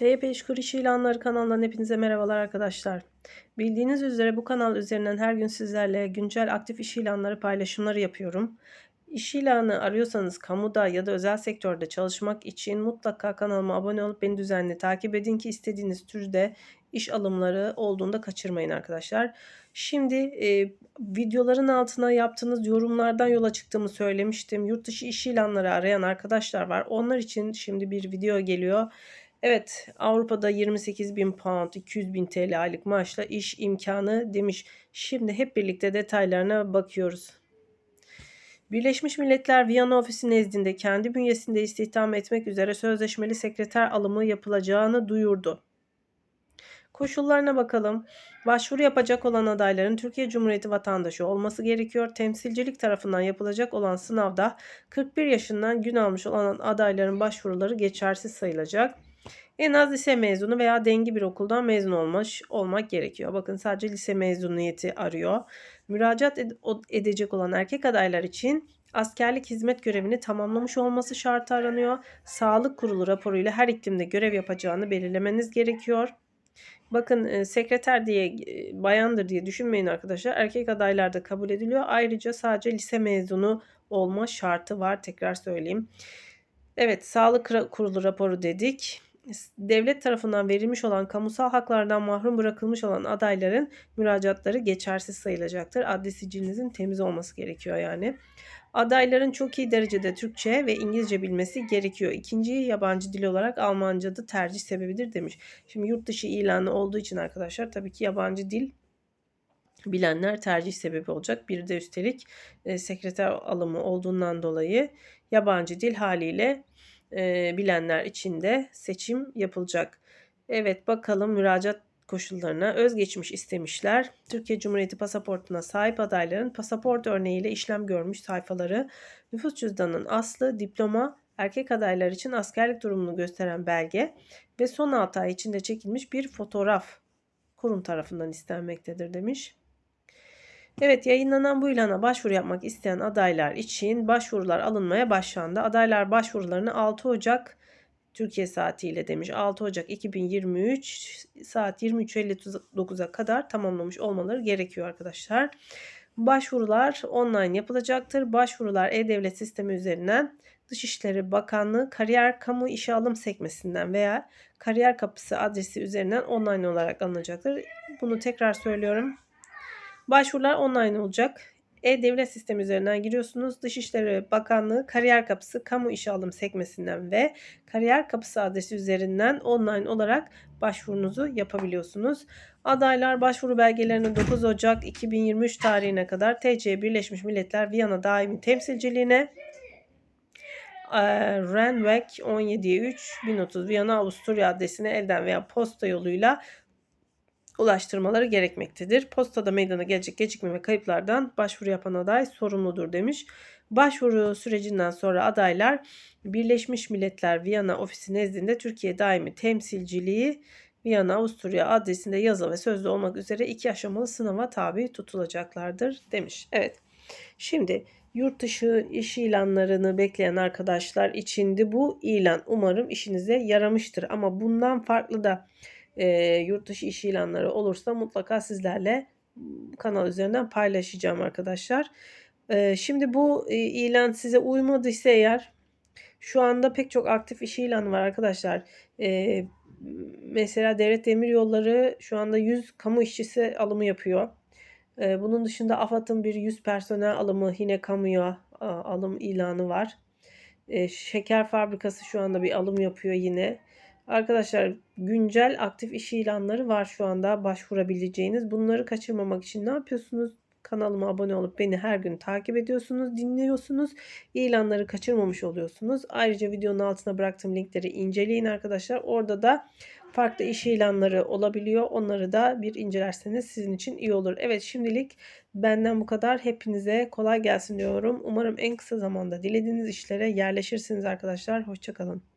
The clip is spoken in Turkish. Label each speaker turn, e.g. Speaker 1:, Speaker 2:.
Speaker 1: TYP İşkur İş İlanları kanalından hepinize merhabalar arkadaşlar. Bildiğiniz üzere bu kanal üzerinden her gün sizlerle güncel aktif iş ilanları paylaşımları yapıyorum. İş ilanı arıyorsanız kamuda ya da özel sektörde çalışmak için mutlaka kanalıma abone olup beni düzenli takip edin ki istediğiniz türde iş alımları olduğunda kaçırmayın arkadaşlar. Şimdi e, videoların altına yaptığınız yorumlardan yola çıktığımı söylemiştim. Yurt dışı iş ilanları arayan arkadaşlar var. Onlar için şimdi bir video geliyor. Evet Avrupa'da 28 bin pound 200 bin TL aylık maaşla iş imkanı demiş. Şimdi hep birlikte detaylarına bakıyoruz. Birleşmiş Milletler Viyana ofisi nezdinde kendi bünyesinde istihdam etmek üzere sözleşmeli sekreter alımı yapılacağını duyurdu. Koşullarına bakalım. Başvuru yapacak olan adayların Türkiye Cumhuriyeti vatandaşı olması gerekiyor. Temsilcilik tarafından yapılacak olan sınavda 41 yaşından gün almış olan adayların başvuruları geçersiz sayılacak. En az lise mezunu veya dengi bir okuldan mezun olmuş olmak gerekiyor. Bakın sadece lise mezuniyeti arıyor. Müracaat ed- edecek olan erkek adaylar için askerlik hizmet görevini tamamlamış olması şartı aranıyor. Sağlık kurulu raporuyla her iklimde görev yapacağını belirlemeniz gerekiyor. Bakın e, sekreter diye e, bayandır diye düşünmeyin arkadaşlar. Erkek adaylar da kabul ediliyor. Ayrıca sadece lise mezunu olma şartı var. Tekrar söyleyeyim. Evet sağlık kurulu raporu dedik devlet tarafından verilmiş olan kamusal haklardan mahrum bırakılmış olan adayların müracaatları geçersiz sayılacaktır. Adli sicilinizin temiz olması gerekiyor yani. Adayların çok iyi derecede Türkçe ve İngilizce bilmesi gerekiyor. İkinci yabancı dil olarak Almanca da tercih sebebidir demiş. Şimdi yurt dışı ilanı olduğu için arkadaşlar tabii ki yabancı dil bilenler tercih sebebi olacak. Bir de üstelik e, sekreter alımı olduğundan dolayı yabancı dil haliyle e, bilenler için de seçim yapılacak. Evet bakalım müracaat koşullarına özgeçmiş istemişler. Türkiye Cumhuriyeti pasaportuna sahip adayların pasaport örneğiyle işlem görmüş sayfaları, nüfus cüzdanının aslı, diploma, erkek adaylar için askerlik durumunu gösteren belge ve son 6 ay içinde çekilmiş bir fotoğraf kurum tarafından istenmektedir demiş. Evet yayınlanan bu ilana başvuru yapmak isteyen adaylar için başvurular alınmaya başlandı. Adaylar başvurularını 6 Ocak Türkiye saatiyle demiş 6 Ocak 2023 saat 23.59'a kadar tamamlamış olmaları gerekiyor arkadaşlar. Başvurular online yapılacaktır. Başvurular e-devlet sistemi üzerinden Dışişleri Bakanlığı Kariyer Kamu İşe Alım sekmesinden veya Kariyer Kapısı adresi üzerinden online olarak alınacaktır. Bunu tekrar söylüyorum. Başvurular online olacak. E-Devlet sistemi üzerinden giriyorsunuz. Dışişleri Bakanlığı Kariyer Kapısı Kamu İşe Alım sekmesinden ve Kariyer Kapısı adresi üzerinden online olarak başvurunuzu yapabiliyorsunuz. Adaylar başvuru belgelerini 9 Ocak 2023 tarihine kadar TC Birleşmiş Milletler Viyana Daimi Temsilciliğine Renweg 17'ye 3 1030 Viyana Avusturya adresine elden veya posta yoluyla ulaştırmaları gerekmektedir. Postada meydana gelecek gecikme ve kayıplardan başvuru yapan aday sorumludur demiş. Başvuru sürecinden sonra adaylar Birleşmiş Milletler Viyana ofisi nezdinde Türkiye daimi temsilciliği Viyana Avusturya adresinde yazılı ve sözlü olmak üzere iki aşamalı sınava tabi tutulacaklardır demiş. Evet. Şimdi yurt dışı iş ilanlarını bekleyen arkadaşlar içindi bu ilan umarım işinize yaramıştır. Ama bundan farklı da e, yurt dışı iş ilanları olursa mutlaka sizlerle kanal üzerinden paylaşacağım arkadaşlar. E, şimdi bu e, ilan size uymadıysa eğer şu anda pek çok aktif iş ilanı var arkadaşlar. E, mesela Devlet Demir Yolları şu anda 100 kamu işçisi alımı yapıyor. E, bunun dışında AFAD'ın bir 100 personel alımı yine kamuya alım ilanı var. E, şeker fabrikası şu anda bir alım yapıyor yine. Arkadaşlar güncel aktif iş ilanları var şu anda başvurabileceğiniz. Bunları kaçırmamak için ne yapıyorsunuz? Kanalıma abone olup beni her gün takip ediyorsunuz, dinliyorsunuz. İlanları kaçırmamış oluyorsunuz. Ayrıca videonun altına bıraktığım linkleri inceleyin arkadaşlar. Orada da farklı iş ilanları olabiliyor. Onları da bir incelerseniz sizin için iyi olur. Evet şimdilik benden bu kadar. Hepinize kolay gelsin diyorum. Umarım en kısa zamanda dilediğiniz işlere yerleşirsiniz arkadaşlar. Hoşçakalın.